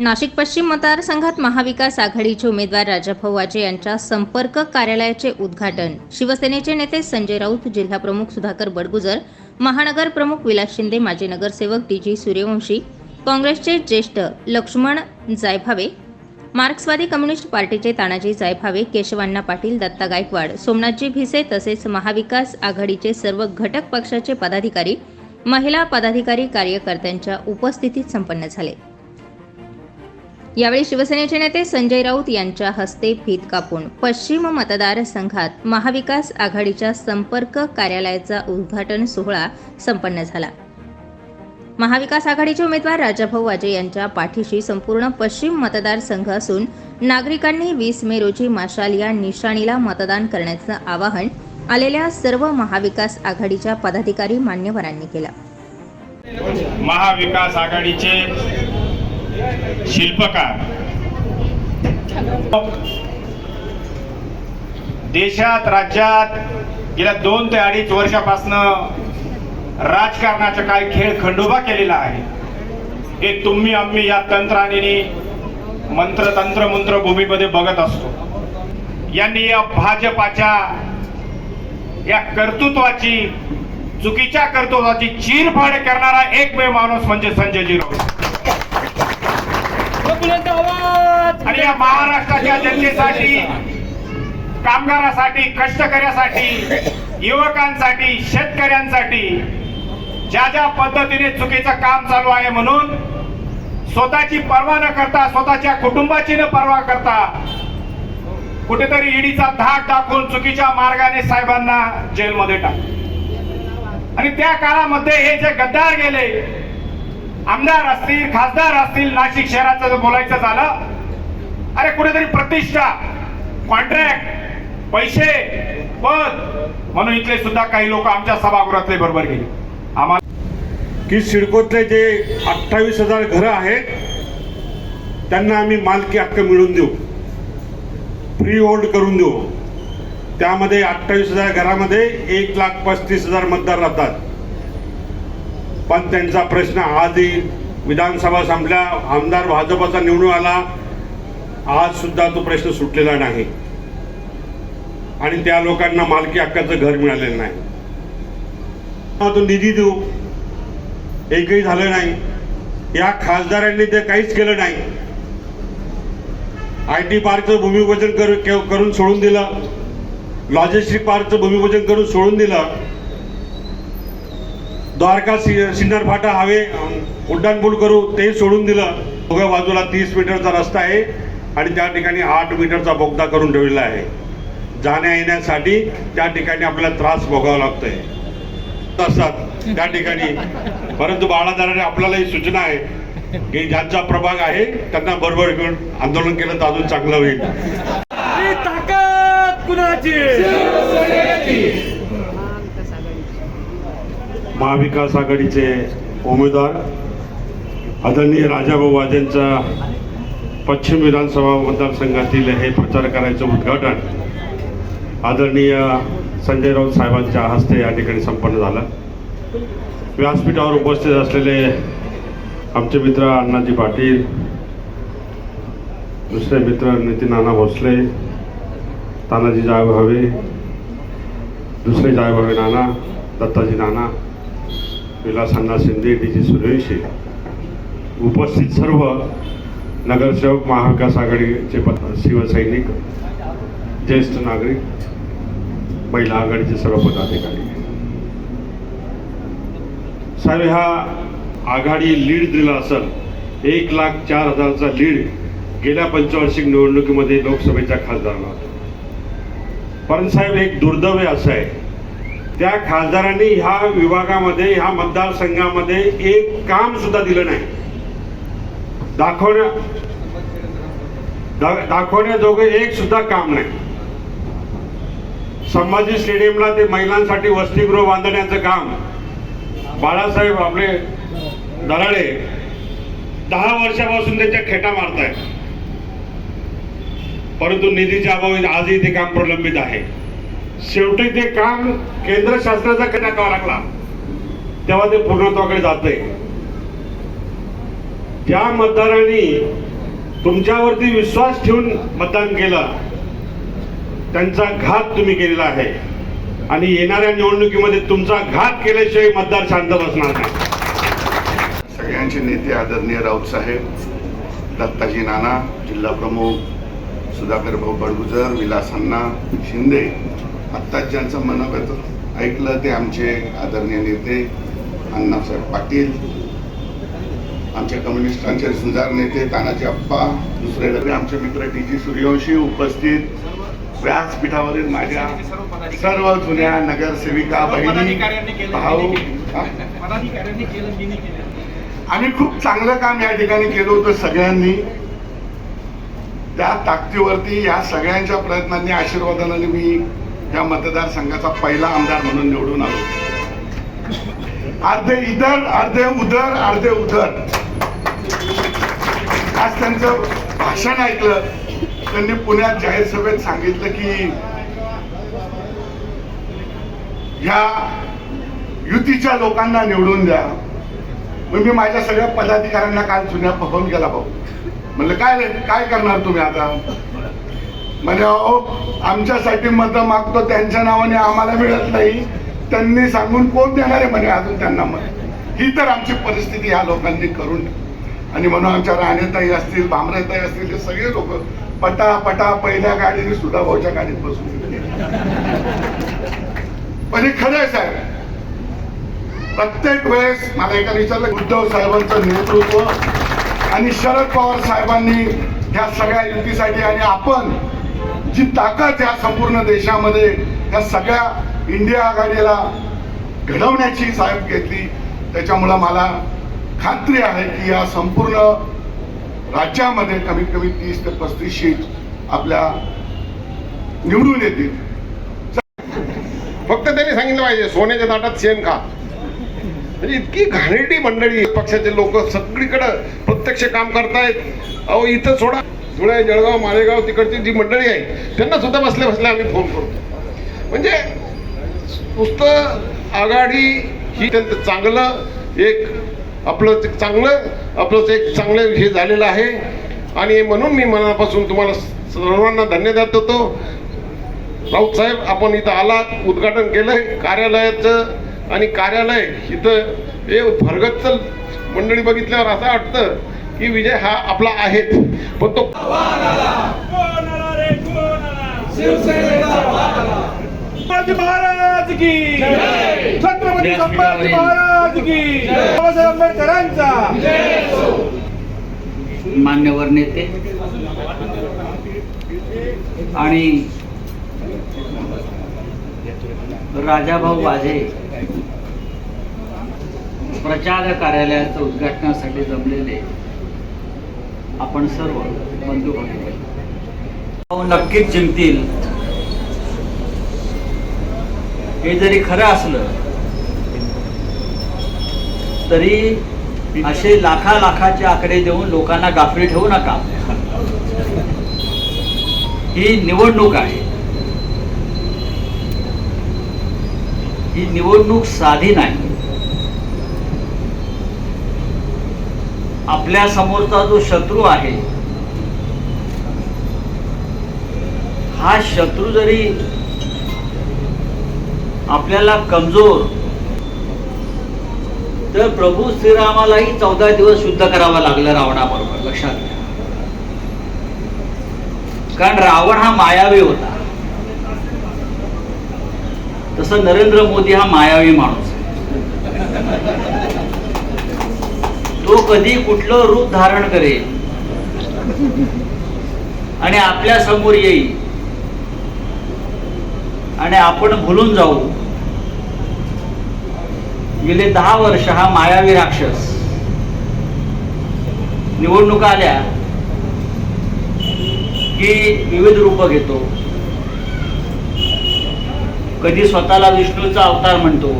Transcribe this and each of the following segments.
नाशिक पश्चिम मतदारसंघात महाविकास आघाडीचे उमेदवार राजाभाऊ वाजे यांच्या संपर्क कार्यालयाचे उद्घाटन. शिवसेनेचे नेते संजय राऊत जिल्हाप्रमुख सुधाकर बडगुजर महानगर प्रमुख विलास शिंदे माजी नगरसेवक डी जी सूर्यवंशी काँग्रेसचे ज्येष्ठ लक्ष्मण जायभावे मार्क्सवादी कम्युनिस्ट पार्टीचे तानाजी जायभावे केशवांना पाटील दत्ता गायकवाड सोमनाथजी भिसे तसेच महाविकास आघाडीचे सर्व घटक पक्षाचे पदाधिकारी महिला पदाधिकारी कार्यकर्त्यांच्या उपस्थितीत संपन्न झाले. यावेळी शिवसेनेचे नेते संजय राऊत यांच्या हस्ते भीत कापून पश्चिम मतदारसंघात महाविकास आघाडीच्या संपर्क कार्यालयाचा उद्घाटन सोहळा संपन्न झाला. महाविकास आघाडीचे उमेदवार राजाभाऊ वाजे यांच्या पाठीशी संपूर्ण पश्चिम मतदारसंघ असून नागरिकांनी वीस मे रोजी माशाल या निशाणीला मतदान करण्याचं आवाहन आलेल्या सर्व महाविकास आघाडीच्या पदाधिकारी मान्यवरांनी केलं. महाविकास आघाडीचे शिल्पकार. देशात राज्यात गेल्या दोन ते अडीच वर्षापासनं राजकारणाचा काय खेळ खंडोबा केलेला आहे. हे तुम्ही आम्ही या तंत्राने मंत्र तंत्र मंत्र भूमीमध्ये बघत असतो. यांनी या भाजपाच्या या कर्तृत्वाची चुकीच्या कर्तृत्वाची चीरफाड करणारा एकमेव माणूस म्हणजे संजयजी राऊत बुलंद आवाज. आणि या महाराष्ट्राच्या जनतेसाठी कामगारासाठी कष्टकऱ्यासाठी युवकांसाठी शेतकऱ्यांसाठी ज्या ज्या पद्धतीने चुकीचं काम चालू आहे म्हणून स्वतःची पर्वा न करता स्वतःच्या कुटुंबाची न पर्वा करता कुठेतरी ईडीचा धाक दाखवून चुकीच्या मार्गाने साहेबांना जेलमध्ये टाक आणि त्या काळामध्ये हे जे गद्दार गेले आमदार असतील खासदार असतील नाशिक शहराचं जर बोलायचं झालं अरे कुठेतरी प्रतिष्ठा कॉन्ट्रॅक्ट पैसे पद म्हणून इथले सुद्धा काही लोक आमच्या सभागृहातले बरोबर गेले. आम्हाला की सिडकोतले जे अठ्ठावीस हजार घरं आहेत त्यांना आम्ही मालकी हक्क मिळवून देऊ. फ्री होल्ड करून देऊ. त्यामध्ये अठ्ठावीस हजार घरामध्ये एक लाख पस्तीस हजार मतदार राहतात. पण त्यांचा प्रश्न आजही विधानसभा संपल्या आमदार भाजपाचा निवडून आला आज सुद्धा तो प्रश्न सुटलेला नाही. आणि त्या लोकांना मालकी हक्काचं घर मिळालेलं नाही. तो निधी देऊ एकही झालं नाही. या खासदारांनी ते काहीच केलं नाही. आय टी पार्कचं भूमिपूजन करून सोडून दिलं. लॉजिस्टिक पार्कचं भूमिपूजन करून सोडून दिलं. द्वारका सि- फाटा हवे उड्डाणपूल करू ते सोडून दिलं. दोघ्या बाजूला तीस मीटरचा रस्ता आहे आणि त्या ठिकाणी आठ मीटरचा बोगदा करून ठेवलेला आहे. जाण्या येण्यासाठी त्या ठिकाणी आपल्याला त्रास भोगावा लागतोय. असतात त्या ठिकाणी. परंतु बाळादाराने आपल्याला ही सूचना आहे की ज्यांचा प्रभाग आहे त्यांना बरोबर घेऊन आंदोलन केलं तर अजून चांगलं होईल. ताकद कुणाची? महाविकास आघाडीचे उमेदवार आदरणीय राजाभाऊ वाजेंचा पश्चिम विधानसभा मतदारसंघातील हे प्रचार करायचं उद्घाटन आदरणीय संजय राऊत साहेबांच्या हस्ते या ठिकाणी संपन्न झालं. व्यासपीठावर उपस्थित असलेले आमचे मित्र अण्णाजी पाटील दुसरे मित्र नितीन नाना भोसले तानाजी जायभावे दुसरे जायभावे नाना दत्ताजी नाना विलासांना शिंदे डी जी सूर्यवंशी उपस्थित सर्व नगरसेवक महाविकास आघाडीचे पद शिवसैनिक ज्येष्ठ नागरिक महिला आघाडीचे सर्व पदाधिकारी साहेब ह्या आघाडी लीड दिला असेल एक लाख चार हजारचा लीड गेल्या पंचवार्षिक निवडणुकीमध्ये लोकसभेच्या खासदाराला होता. पण साहेब एक दुर्दैव असं आहे त्या खासदारांनी ह्या विभागामध्ये ह्या मतदारसंघामध्ये एक काम सुद्धा दिलं नाही. दाखवण्या दा- दाखवण्याजोगं एक सुद्धा काम नाही. संभाजी स्टेडियमला ते महिलांसाठी वसतिगृह बांधण्याचं काम. बाळासाहेब आपले दराडे दहा वर्षापासून त्याच्या खेटा मारतायत. परंतु निधीच्या अभावी आजही ते काम प्रलंबित आहे. शेवटी ते काम केंद्र शासनाचा टाकावा लागला. तेव्हा ते पूर्णत्वाकडे जाते ज्या मतदारांनी तुमच्यावरती विश्वास ठेवून मतदान केलं. त्यांचा घात तुम्ही केलेला आहे. आणि येणाऱ्या निवडणुकीमध्ये तुमचा घात केल्याशिवाय मतदार शांत बसणार नाही. सगळ्यांचे नेते आदरणीय राऊत साहेब दत्ताजी नाना जिल्हा प्रमुख सुधाकर भाऊ बडगुजर विलास अण्णा शिंदे आत्ताच ज्यांचं मनोगत ऐकलं ते आमचे आदरणीय नेते अण्णासाहेब पाटील आमच्या कम्युनिस्टांचे सुधार नेते तानाजी अप्पा दुसरे आमचे मित्र टी जी सूर्यवंशी उपस्थित व्यासपीठावरील माझ्या सर्व जुन्या नगरसेविका बहिणी भाऊ? आम्ही खूप चांगलं काम या ठिकाणी केलं होतं सगळ्यांनी. त्या ताकदीवरती या सगळ्यांच्या प्रयत्नांनी आशीर्वादाने मी या मतदारसंघाचा पहिला आमदार म्हणून निवडून आलो. अर्धे इधर अर्धे उधर अर्धे उधर. आज त्यांचं भाषण ऐकलं त्यांनी पुण्यात जाहीर सभेत सांगितलं की ह्या युतीच्या लोकांना निवडून द्या. मग मी माझ्या सगळ्या पदाधिकाऱ्यांना काल जुन्या फोन केला भाऊ. म्हणलं काय काय करणार तुम्ही आता? म्हणजे अहो आमच्यासाठी मतं मागतो त्यांच्या नावाने आम्हाला मिळत नाही. त्यांनी सांगून कोण देणार आहे म्हणे अजून त्यांना मत? ही तर आमची परिस्थिती ह्या लोकांनी करून. आणि म्हणून आमच्या राणेताई असतील भामरेताई असतील हे सगळे लोक पटा पटा पहिल्या गाडीने सुद्धा भाऊच्या गाडीत बसून गेले. पण हे खरं आहे साहेब. प्रत्येक वेळेस मला एका विचारलं उद्धव साहेबांचं नेतृत्व आणि शरद पवार साहेबांनी ह्या सगळ्या युतीसाठी आणि आपण जी ताकद या संपूर्ण देशामध्ये या सगळ्या इंडिया आघाडीला घडवण्याची साहेब घेतली त्याच्यामुळं मला खात्री आहे की या संपूर्ण राज्यामध्ये कमीत कमी तीस ते पस्तीस सीट आपल्या निवडून येतील. फक्त त्यांनी सांगितलं पाहिजे सोन्याच्या ताटात शेण खा. म्हणजे इतकी घाणेरडी मंडळी पक्षाचे लोक सगळीकडं प्रत्यक्ष काम करतायत. अहो इथं सोडा. धुळे जळगाव मालेगाव तिकडची जी मंडळी आहे त्यांना सुद्धा बसल्या बसल्या आम्ही फोन करतो. म्हणजे नुसतं आघाडी ही त्यांचं चांगलं एक आपलं ते चांगलं आपलंच एक चांगलं हे झालेलं आहे. आणि म्हणून मी मनापासून तुम्हाला सर्वांना धन्यवाद देतो. राऊत साहेब आपण इथं आलात उद्घाटन केलंय कार्यालयाचं आणि कार्यालय इथं हे भरगतचं मंडळी बघितल्यावर असं वाटतं की विजय हा आपला आहे. पण तो महाराज की छत्रपती संभाजी महाराज की. बाबासाहेब आंबेडकरांचा. मान्यवर नेते. आणि राजाभाऊ वाझे प्रचार कार्यालयाचं उद्घाटनासाठी जमलेले आपण सर्व बंधू भगिनी नक्कीच जिंकतील. हे जरी खरं असलं तरी असे लाखा लाखाचे आकडे देऊन लोकांना गाफील ठेवू नका. ही निवडणूक आहे. ही निवडणूक साधी नाही. आपल्या समोरचा जो शत्रू आहे हा शत्रू जरी आपल्याला कमजोर तर प्रभू श्रीरामालाही चौदा दिवस युद्ध करावा लागलं रावणाबरोबर लक्षात घ्या कारण रावण हा मायावी होता तसं नरेंद्र मोदी हा मायावी माणूस आहे. तो कधी कुठलं रूप धारण करेल? आणि आपल्यासमोर येईल. आणि आपण भुलून जाऊ. गेले दहा वर्ष हा मायावी राक्षस. निवडणुका आल्या की विविध रूप घेतो. कधी स्वतःला विष्णूचा अवतार म्हणतो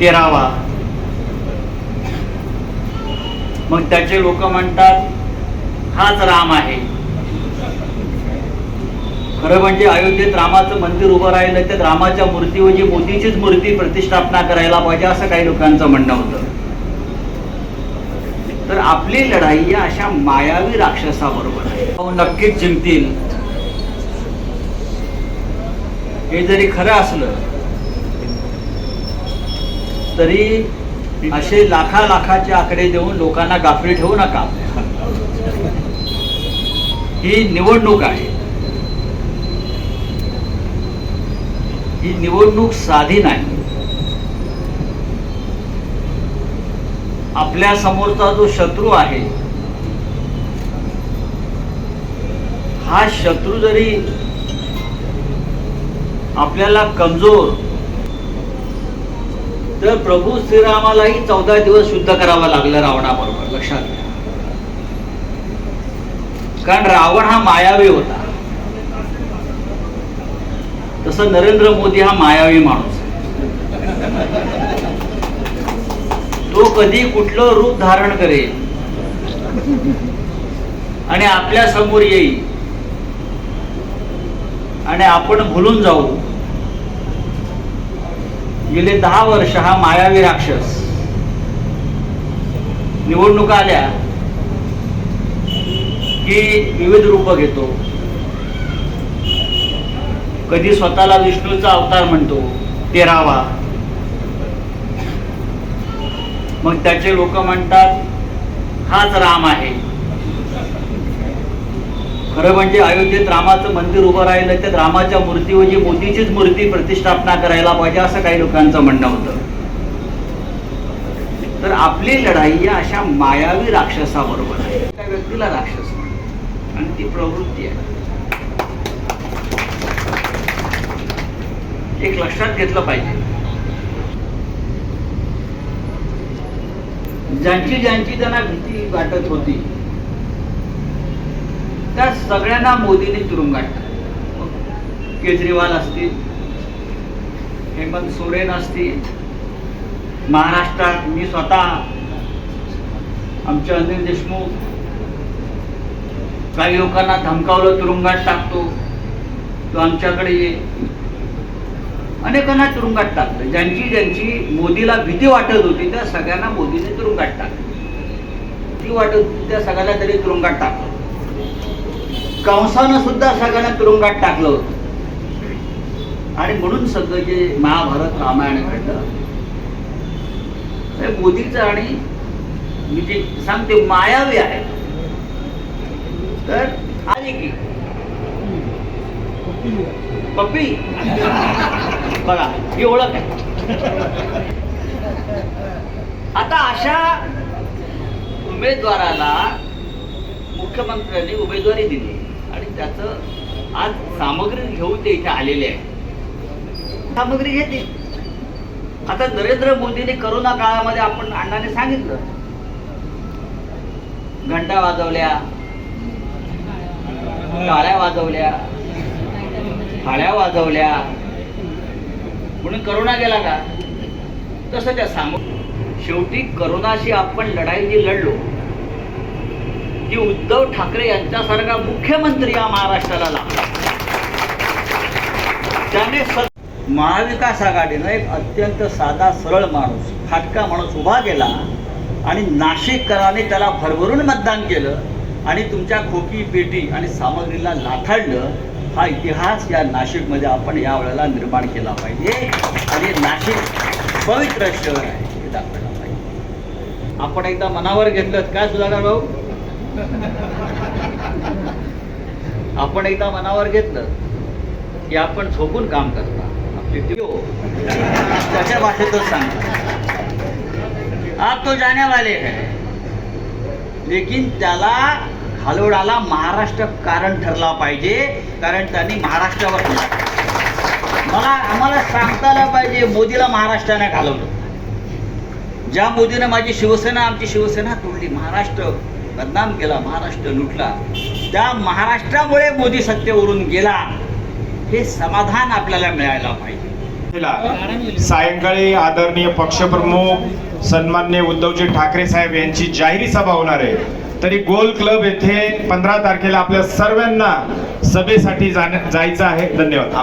तेरावा. मग त्याचे लोक म्हणतात हाच राम आहे. खरं म्हणजे अयोध्येत रामाचं मंदिर उभं राहिलं तर रामाच्या मूर्तीऐवजी मोदीचीच मूर्ती प्रतिष्ठापना करायला पाहिजे असं काही लोकांचं म्हणणं होतं. तर आपली लढाई या अशा मायावी राक्षसाबरोबर आहे. हो, नक्कीच जिंकतील. हे जरी खरं असलं तरी असे लाखा लाखाचे आकडे देऊन लोकांना गाफील ठेवू नका. ही निवडणूक आहे. ही निवडणूक साधी नाही. आपल्या समोरचा जो शत्रू आहे हा शत्रू जरी आपल्याला कमजोर तर प्रभू श्रीरामालाही चौदा दिवस शुद्ध करावा लागलं रावणाबरोबर लक्षात घ्या. कारण रावण हा मायावी होता. तसं नरेंद्र मोदी हा मायावी माणूस तो कधी कुठलं रूप धारण करेल? आणि आपल्यासमोर येईल. आणि आपण भुलून जाऊ. गेले दहा वर्ष हा मायावी राक्षस. निवडणुका आल्या की विविध रूप घेतो. कधी स्वतःला विष्णूचा अवतार म्हणतो तेरावा. मग त्याचे लोक म्हणतात हाच राम आहे. खरं म्हणजे अयोध्येत रामाचं मंदिर उभं राहिलं तर रामाच्या मूर्तीऐवजी मोदीचीच मूर्ती प्रतिष्ठापना करायला पाहिजे असं काही लोकांचं म्हणणं होतं. तर आपली लढाई या अशा मायावी राक्षसाबरोबर आहे. त्या व्यक्तीला राक्षस म्हणतात. आणि ती प्रवृत्ती आहे. एक लक्षात घेतलं पाहिजे. ज्यांची ज्यांची त्यांना भीती वाटत होती त्या सगळ्यांना मोदीने तुरुंगात टाकलं. केजरीवाल असतील हेमंत सोरेन असतील महाराष्ट्रात मी स्वतः आमचे अनिल देशमुख काही लोकांना धमकावलं तुरुंगात टाकतो तो आमच्याकडे ये. अनेकांना तुरुंगात टाकलं. ज्यांची ज्यांची मोदीला भीती वाटत होती त्या सगळ्यांना मोदीने तुरुंगात टाकलं. भीती वाटत होती त्या सगळ्यांना तरी तुरुंगात टाकलं. कंसानं सुद्धा सगळ्यांना तुरुंगात टाकलं होतं. आणि म्हणून सगळं जे महाभारत रामायण घडलं मोदीचं आणि मी जे सांगते मायावी आहे. तर आली की. पप्पी. बघा ही ओळख आहे. आता अशा उमेदवाराला मुख्यमंत्र्यांनी उमेदवारी दिली. त्याचं आज सामग्री घेऊन ते इथे आलेले आहे सामग्री घेते आता नरेंद्र मोदीने करोना काळामध्ये आपण अण्णाने सांगितलं. घंटा वाजवल्या टाळ्या वाजवल्या थाळ्या वाजवल्या. म्हणून करोना गेला का? तसं त्या साम शेवटी करोनाशी आपण लढाई जी लढलो. की उद्धव ठाकरे यांच्यासारखा मुख्यमंत्री या महाराष्ट्राला लागला. त्याने महाविकास आघाडीनं एक अत्यंत साधा सरळ माणूस फाटका माणूस उभा केला आणि नाशिककरांनी त्याला भरभरून मतदान केलं आणि तुमच्या खोकी पेटी आणि सामग्रीला लाथाडलं. हा इतिहास या नाशिकमध्ये आपण या वेळेला निर्माण केला पाहिजे आणि नाशिक पवित्र शहर आहे हे दाखवायला पाहिजे. आपण एकदा मनावर घेतलं काय सुधाकर भाऊ? आपण एकदा मनावर घेतलं की आपण झोपून काम करता. आपले हो. त्याच्या भाषेतच सांगतात आप तो जाने वाले है लेकिन त्याला घालवडाला महाराष्ट्र कारण ठरला पाहिजे कारण त्यांनी महाराष्ट्रावर मला आम्हाला सांगता आलं पाहिजे मोदीला महाराष्ट्राने घालवलं. ज्या मोदीनं माझी शिवसेना आमची शिवसेना तोडली महाराष्ट्र बदनाम केला महाराष्ट्र लुटला. त्या महाराष्ट्रामुळे मोदी सत्तेवरून गेला. हे समाधान आपल्याला मिळायला पाहिजे. सायंकाळी आदरणीय पक्षप्रमुख सन्मान्य उद्धवजी ठाकरे साहेब यांची जाहीर सभा होणार आहे. तरी गोल क्लब येथे पंधरा तारखेला आपल्या सर्वांना सभेसाठी जाण्या- जायचं आहे. धन्यवाद.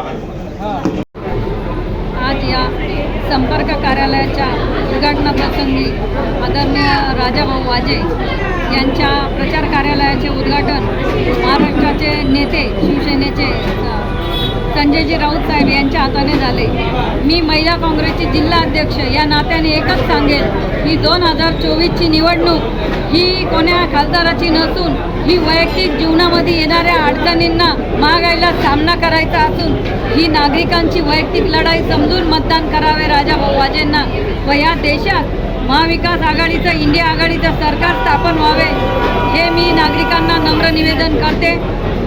आज या संपर्क कार्यालयाच्या उद्घाटनाप्रसंगी आदरणीय राजाभाऊ वाजे यांच्या प्रचार कार्यालयाचे उद्घाटन महाराष्ट्राचे नेते शिवसेनेचे संजयजी राऊत साहेब यांच्या हाताने झाले. मी महिला काँग्रेसची जिल्हा अध्यक्ष या नात्याने एकच सांगेल ही दोन हजार चोवीसची निवडणूक ही कोण्या खासदाराची नसून ही वैयक्तिक जीवनामध्ये येणाऱ्या अडचणींना महागाईला सामना करायचा असून ही नागरिकांची वैयक्तिक लढाई समजून मतदान करावे राजाभाऊ वाजेंना व या देशात महाविकास आघाडीचं इंडिया आघाडीचं सरकार स्थापन व्हावे हे मी नागरिकांना नम्र निवेदन करते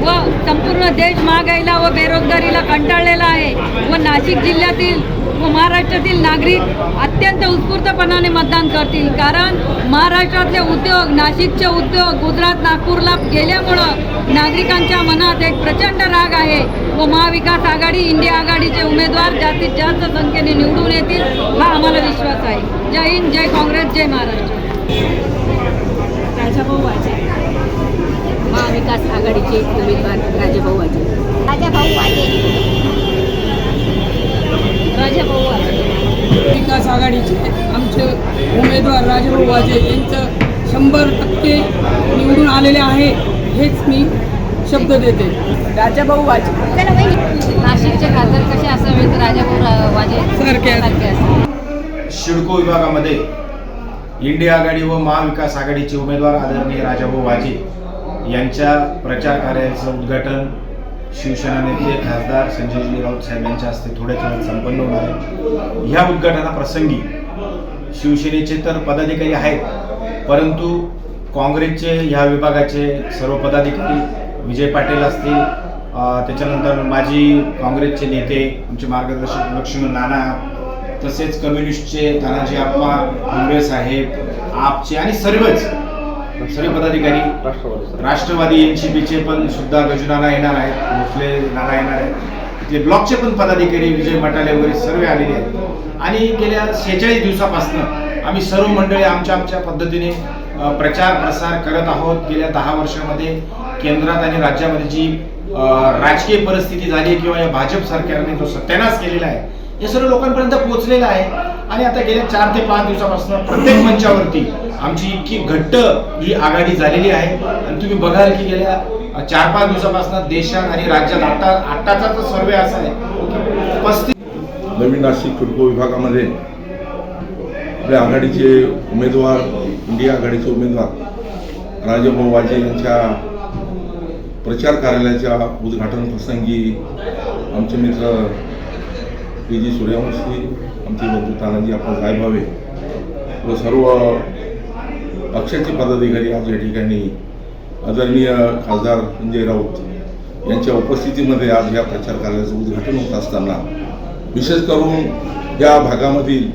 व संपूर्ण देश महागाईला व बेरोजगारीला कंटाळलेला आहे व नाशिक जिल्ह्यातील व महाराष्ट्रातील नागरिक अत्यंत उत्स्फूर्तपणाने मतदान करतील. कारण महाराष्ट्रातले उद्योग नाशिकचे उद्योग गुजरात नागपूरला गेल्यामुळं नागरिकांच्या मनात एक प्रचंड राग आहे व महाविकास आघाडी इंडिया आघाडीचे उमेदवार जास्तीत जास्त संख्येने निवडून येतील हा आम्हाला विश्वास आहे. जय हिंद जय काँग्रेस जय महाराष्ट्र. राजाभाऊ वाजे. महाविकास आघाडीचे उमेदवार राजाभाऊ वाजे. राजाभाऊ वाजे. राजाभाऊ वाजे. विकास आघाडीचे आमचे उमेदवार राजाभाऊ वाजे यांचं शंभर टक्के निवडून आलेले आहे हेच मी शब्द देते. राजाभाऊ वाजे. नाशिकचे खासदार कसे असावेत राजाभाऊ रा- वाजे? सारखे. सारखे असावेत. शिडको विभागामध्ये इंडिया आघाडी व महाविकास आघाडीचे उमेदवार आदरणीय राजाभाऊ वाजे यांच्या प्रचार कार्याचं उद्घाटन शिवसेना नेते खासदार संजयजी राऊत साहेब यांच्या हस्ते थोड्याच वेळात संपन्न होणार आहे. ह्या उद्घाटनाप्रसंगी शिवसेनेचे तर पदाधिकारी आहेत परंतु काँग्रेसचे ह्या विभागाचे सर्व पदाधिकारी विजय पाटील असतील त्याच्यानंतर माजी काँग्रेसचे नेते आमचे मार्गदर्शक लक्ष्मण नाना तसेच कम्युनिस्टचे तानाजी आप्पा मुंबई साहेब आपचे आणि सर्वच सर्व पदाधिकारी राष्ट्रवादी एनसीपीचे पण सुद्धा गजुनाना येणार आहेत भोसले नाना येणार आहेत. इथले ब्लॉकचे पण पदाधिकारी विजय मटाले वगैरे सर्व आलेले आहेत. आणि गेल्या शेहेचाळीस दिवसापासून आम्ही सर्व मंडळी आमच्या आमच्या पद्धतीने प्रचार प्रसार करत आहोत. गेल्या दहा वर्षामध्ये केंद्रात आणि राज्यामध्ये जी राजकीय परिस्थिती झाली किंवा या भाजप सरकारने जो सत्यानाश केलेला आहे हे सर्व लोकांपर्यंत पोहोचलेलं आहे. आणि आता गेल्या चार ते पाच दिवसापासून प्रत्येक मंचावरती आमची इतकी घट्ट ही आघाडी झालेली आहे. आणि तुम्ही बघाल की गेल्या चार पाच दिवसापासून देशात आणि राज्यात आता आत्ताचा तर सर्वे असा आहे पस्तीस नवीन नाशिक खडको विभागामध्ये आपल्या आघाडीचे उमेदवार इंडिया आघाडीचे उमेदवार राजाभाऊ वाजे यांच्या प्रचार कार्यालयाच्या उद्घाटन प्रसंगी आमचे मित्र पी जी सूर्यवंशी आमचे बंधू तानाजी आपण साहेबावे व सर्व पक्षाचे पदाधिकारी आज या ठिकाणी आदरणीय खासदार संजय राऊत यांच्या उपस्थितीमध्ये आज या प्रचार कार्याचं उद्घाटन होत असताना विशेष करून या भागामधील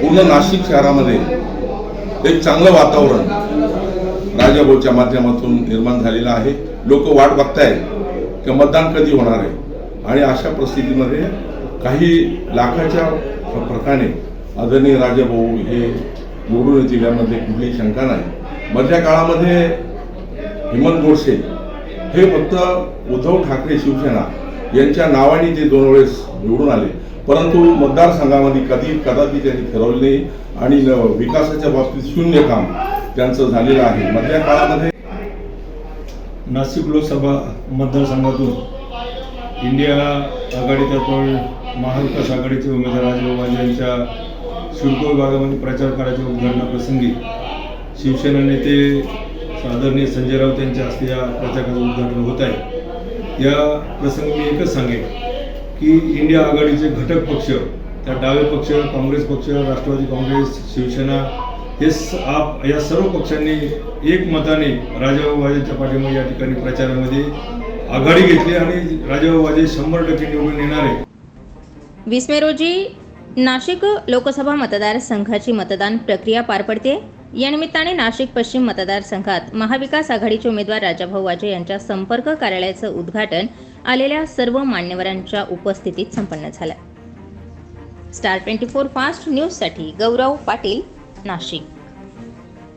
पूर्ण नाशिक शहरामध्ये एक चांगलं वातावरण राजाभाऊच्या माध्यमातून निर्माण झालेलं आहे. लोक वाट बघताय की मतदान कधी होणार आहे. आणि अशा परिस्थितीमध्ये काही लाखाच्या फरकाने आदरणीय राजाभाऊ हे निवडून जिल्ह्यामध्ये कुठलीही शंका नाही. मधल्या काळामध्ये हेमंत गोडसे हे फक्त उद्धव ठाकरे शिवसेना यांच्या नावाने ते दोन वेळेस निवडून आले. परंतु मतदारसंघामध्ये कधी कदाचित त्यांनी ठरवले नाही आणि विकासाच्या बाबतीत शून्य काम त्यांचं झालेलं आहे. मधल्या काळामध्ये नाशिक लोकसभा मतदारसंघातून इंडिया आघाडीतर्फे महाविकास आघाडीचे उमेदवार राजभाऊ यांच्या शुल्क विभागामध्ये प्रचार कार्याच्या उद्घाटनाप्रसंगी शिवसेना नेते आदरणीय संजय राऊत यांच्या हस्ते या प्रचाराचं उद्घाटन होत आहे. या प्रसंगी मी एकच सांगेन की इंडिया आघाडीचे घटक पक्ष त्या डावे पक्ष काँग्रेस पक्ष राष्ट्रवादी काँग्रेस शिवसेना हे स आप या सर्व पक्षांनी एक मताने राजाभाऊ वाजेच्या पाठीमागे या ठिकाणी प्रचारामध्ये आघाडी घेतली आणि राजाभाऊ वाजे शंभर टक्के निवडून येणार आहे वीस मे रोजी नाशिक लोकसभा मतदारसंघाची मतदान प्रक्रिया पार पडते. या निमित्ताने नाशिक पश्चिम मतदारसंघात महाविकास आघाडीचे उमेदवार राजाभाऊ वाजे यांच्या संपर्क कार्यालयाचं उद्घाटन आलेल्या सर्व मान्यवरांच्या उपस्थितीत संपन्न झालं. स्टार ट्वेंटी फोर फास्ट न्यूजसाठी गौरव पाटील नाशिक.